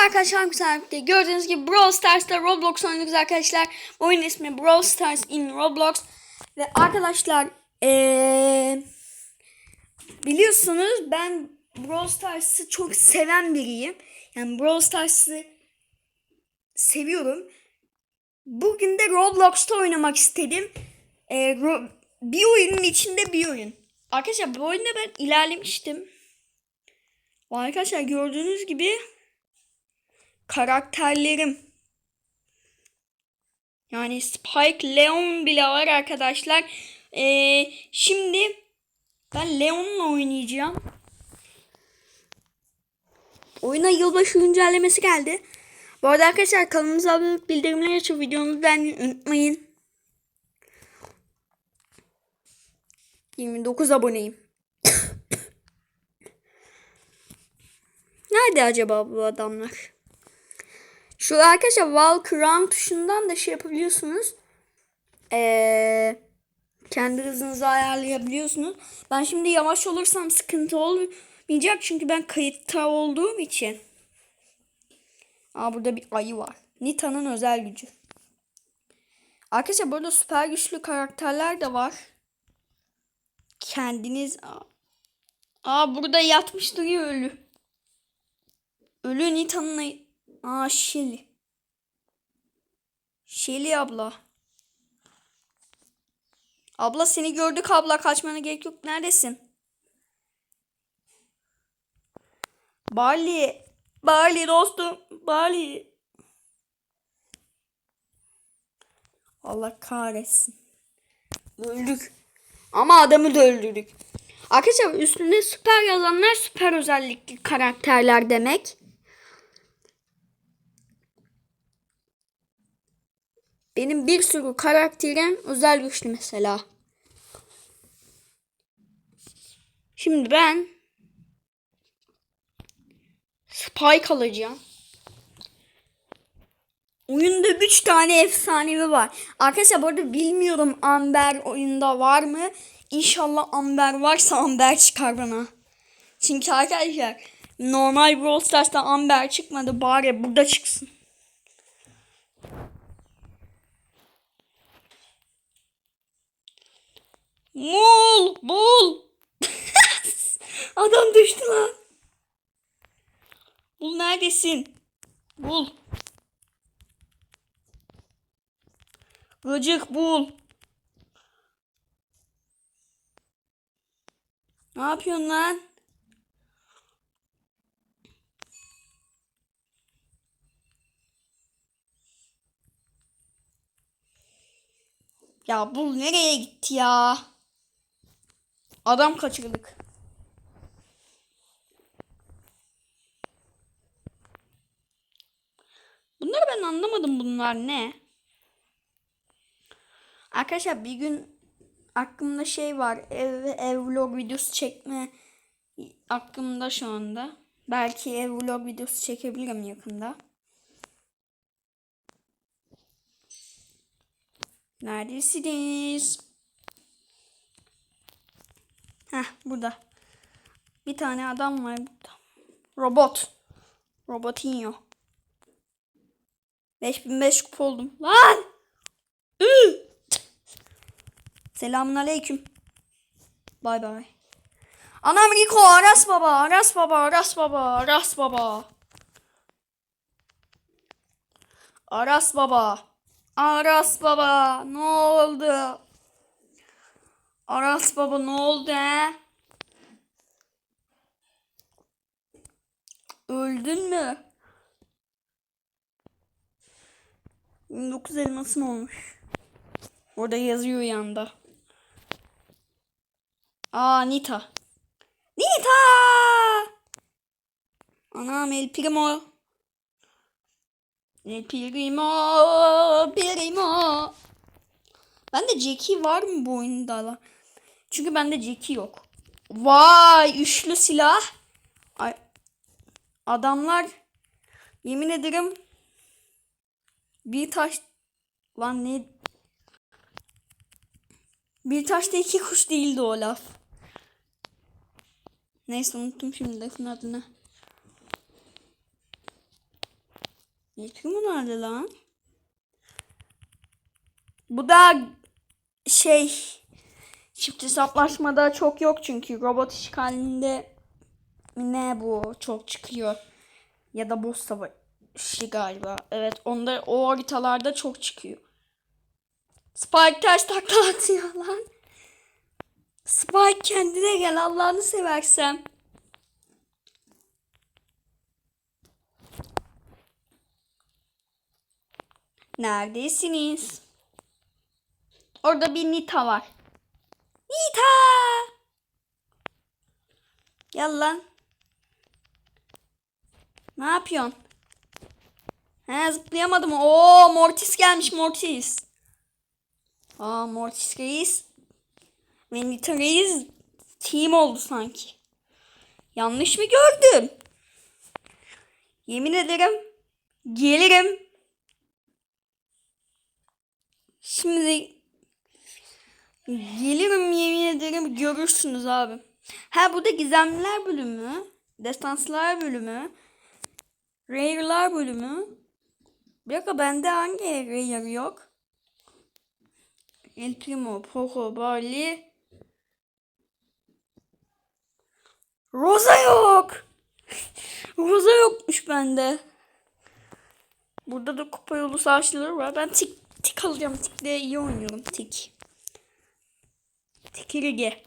arkadaşlar güzel bir Gördüğünüz gibi Brawl Stars'ta Roblox oynuyoruz arkadaşlar. Oyun ismi Brawl Stars in Roblox. Ve arkadaşlar ee, biliyorsunuz ben Brawl Stars'ı çok seven biriyim. Yani Brawl Stars'ı seviyorum. Bugün de Roblox'ta oynamak istedim. Ee, ro- bir oyunun içinde bir oyun. Arkadaşlar bu oyunda ben ilerlemiştim. Arkadaşlar gördüğünüz gibi karakterlerim. Yani Spike Leon bile var arkadaşlar. Ee, şimdi ben Leon'la oynayacağım. Oyuna yılbaşı güncellemesi geldi. Bu arada arkadaşlar kanalımıza abone olup bildirimleri açıp videomuzu beğenmeyi unutmayın. 29 aboneyim. Nerede acaba bu adamlar? Şu arkadaşlar wall crown tuşundan da şey yapabiliyorsunuz. Ee, kendi hızınızı ayarlayabiliyorsunuz. Ben şimdi yavaş olursam sıkıntı olmayacak çünkü ben kayıtta olduğum için. Aa burada bir ayı var. Nita'nın özel gücü. Arkadaşlar burada süper güçlü karakterler de var. Kendiniz... Aa burada yatmış duruyor ölü. Ölü Nita'nın... Aa Shelly. Shelly abla. Abla seni gördük abla kaçmana gerek yok. Neredesin? Barley. Barley dostum. Barley. Allah kahretsin. Öldük. Ama adamı da öldürdük. Arkadaşlar üstünde süper yazanlar süper özellikli karakterler demek. Benim bir sürü karakterim özel güçlü mesela. Şimdi ben Spike alacağım. Oyunda 3 tane efsanevi var. Arkadaşlar bu arada bilmiyorum Amber oyunda var mı? İnşallah Amber varsa Amber çıkar bana. Çünkü arkadaşlar normal Brawl Stars'ta Amber çıkmadı. Bari burada çıksın. Mul, bul. Adam düştü lan. Bul neredesin? Bul. Gıcık bul. Ne yapıyorsun lan? Ya bul nereye gitti ya? Adam kaçırdık. Bunları ben anlamadım bunlar ne? Arkadaşlar bir gün aklımda şey var. Ev, ev vlog videosu çekme aklımda şu anda. Belki ev vlog videosu çekebilirim yakında. Neredesiniz? Heh burada. Bir tane adam var burada. Robot. Robotinho. 5005 kupa oldum. Lan! Ü! Selamun aleyküm. Bay bay. Anam Rico Aras baba Aras baba Aras baba Aras baba. Aras baba. Aras baba ne oldu? Aras baba ne oldu he? Öldün mü? 29 elmasın olmuş. Orada yazıyor yanda. Aa Nita. Nita! Anam El Primo. El Primo. Primo. Bende Jackie var mı bu oyunda lan? Çünkü bende Jackie yok. Vay üçlü silah. Ay, adamlar yemin ederim bir taş lan ne bir taşta iki kuş değildi o laf. Neyse unuttum şimdi lafın adını. Yetki mi nerede lan? Bu da şey çift hesaplaşmada çok yok çünkü robot işgalinde ne bu çok çıkıyor. Ya da boss savaşı galiba. Evet onda o haritalarda çok çıkıyor. Spike ters takla atıyor lan. Spike kendine gel Allah'ını seversen. Neredesiniz? Orada bir Nita var. Nita! Gel lan. Ne yapıyorsun? He zıplayamadım. Oo Mortis gelmiş Mortis. Aa Mortis Reis. Ve Nita Reis team oldu sanki. Yanlış mı gördüm? Yemin ederim gelirim. Şimdi gelirim yemin ederim görürsünüz abi. Ha bu da gizemliler bölümü. Destanslar bölümü. Rare'lar bölümü. Bir dakika bende hangi Rare yok? El Primo, Poco, Barley. Rosa yok. Rosa yokmuş bende. Burada da kupa yolu savaşçıları var. Ben tik, tik alacağım. Tikle iyi oynuyorum. Tik. Tikirge.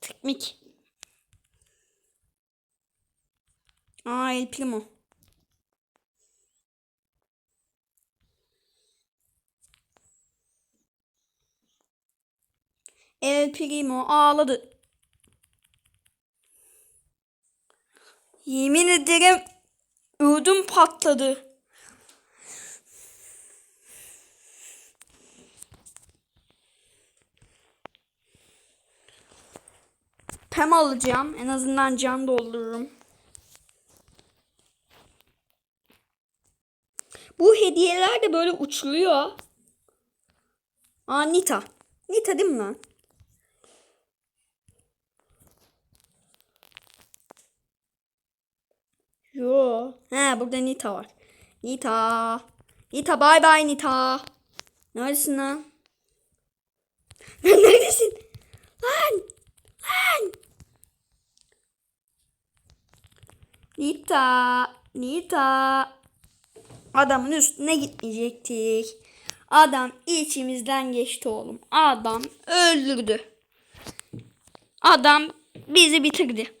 Tikmik. Aa El Primo. El Primo ağladı. Yemin ederim ödüm patladı. Pem alacağım. En azından can doldururum. Bu hediyeler de böyle uçuluyor. Aa Nita. Nita değil mi lan? Yo. He burada Nita var. Nita. Nita bay bay Nita. Neredesin lan? Neredesin? Lan. Lan. Nita. Nita. Adamın üstüne gitmeyecektik. Adam içimizden geçti oğlum. Adam öldürdü. Adam bizi bitirdi.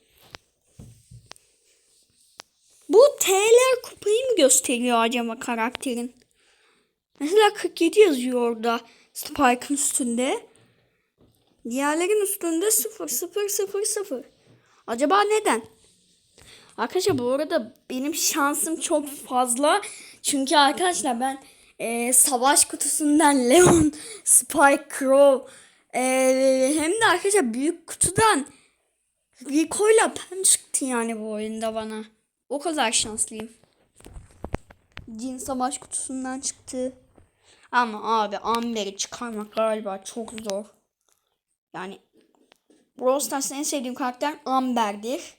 Bu TL'ler kupayı mı gösteriyor acaba karakterin? Mesela 47 yazıyor orada Spike'ın üstünde. Diğerlerin üstünde 0 0 0 0. Acaba neden? Arkadaşlar bu arada benim şansım çok fazla. Çünkü arkadaşlar ben e, savaş kutusundan Leon, Spike, Crow e, hem de arkadaşlar büyük kutudan Rico'yla Pam çıktı yani bu oyunda bana. O kadar şanslıyım. Cin savaş kutusundan çıktı. Ama abi Amber'i çıkarmak galiba çok zor. Yani Brawl Stars'ın en sevdiğim karakter Amber'dir.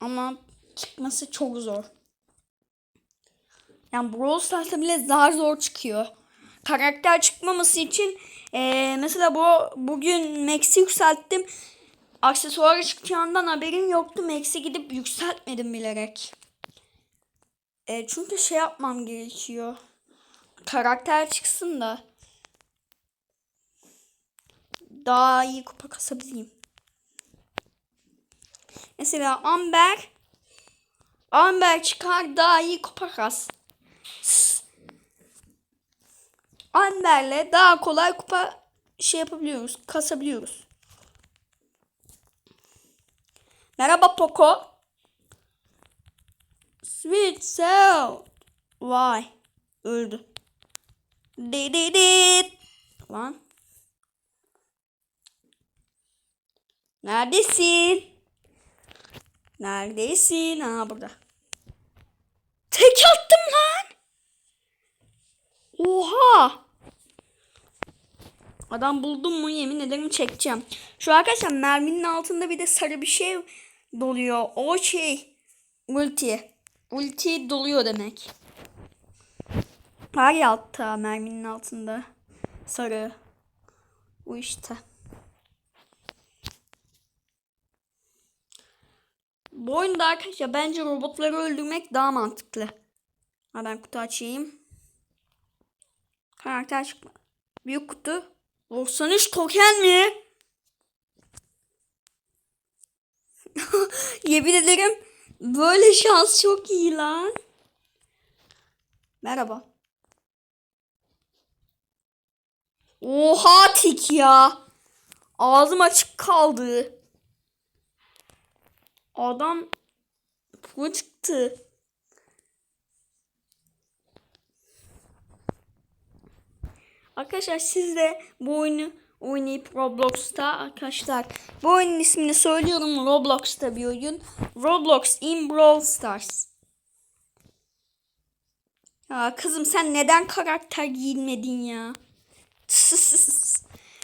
Ama çıkması çok zor. Yani Brawl Stars'ta bile zar zor çıkıyor. Karakter çıkmaması için ee, mesela bu bugün Max'i yükselttim. Aksesuarı çıkacağından haberim yoktu. Max'i gidip yükseltmedim bilerek. E, çünkü şey yapmam gerekiyor. Karakter çıksın da daha iyi kupa kasabileyim. Mesela Amber Amber çıkar daha iyi kas. Amber'le daha kolay kupa şey yapabiliyoruz, kasabiliyoruz. Merhaba Poco. Sweet sound. Vay. Öldü. Di di di. Lan. Neredesin? Neredesin? Ha burada. Tek attım lan. Oha. Adam buldum mu yemin ederim çekeceğim. Şu arkadaşlar merminin altında bir de sarı bir şey doluyor. O şey Ulti. Ulti doluyor demek. Var ya altta merminin altında. Sarı. Bu işte. Bu oyunda arkadaşlar bence robotları öldürmek daha mantıklı. Ha ben kutu açayım. Karakter çıkma. Büyük kutu. 93 token mi? Yemin ederim böyle şans çok iyi lan. Merhaba. Oha tik ya. Ağzım açık kaldı. Adam pro çıktı. Arkadaşlar siz de bu oyunu oynayıp Roblox'ta arkadaşlar bu oyunun ismini söylüyorum Roblox'ta bir oyun. Roblox in Brawl Stars. Ya kızım sen neden karakter giyinmedin ya?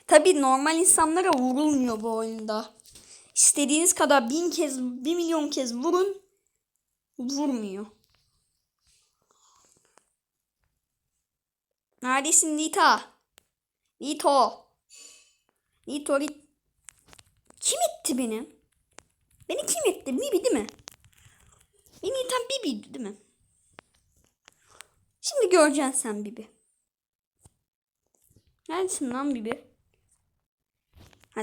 Tabi normal insanlara vurulmuyor bu oyunda. İstediğiniz kadar bin kez, bir milyon kez vurun. Vurmuyor. Neredesin Nita? Nito. Nito Rit- Kim itti beni? Beni kim itti? Bibi değil mi? Beni iten Bibi'ydi değil mi? Şimdi göreceksin sen Bibi. Neredesin lan Bibi? Ha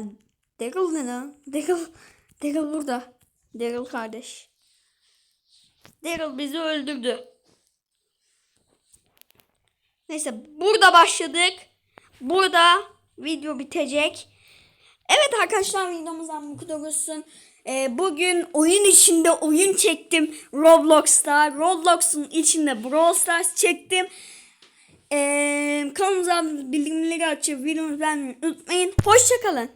Daryl ne lan? Daryl, Daryl burada. Daryl kardeş. Daryl bizi öldürdü. Neyse burada başladık. Burada video bitecek. Evet arkadaşlar videomuzdan bu kadar olsun. Ee, bugün oyun içinde oyun çektim Roblox'ta. Roblox'un içinde Brawl Stars çektim. Ee, kanalımıza bildirimleri açıp videomuzu beğenmeyi unutmayın. Hoşçakalın.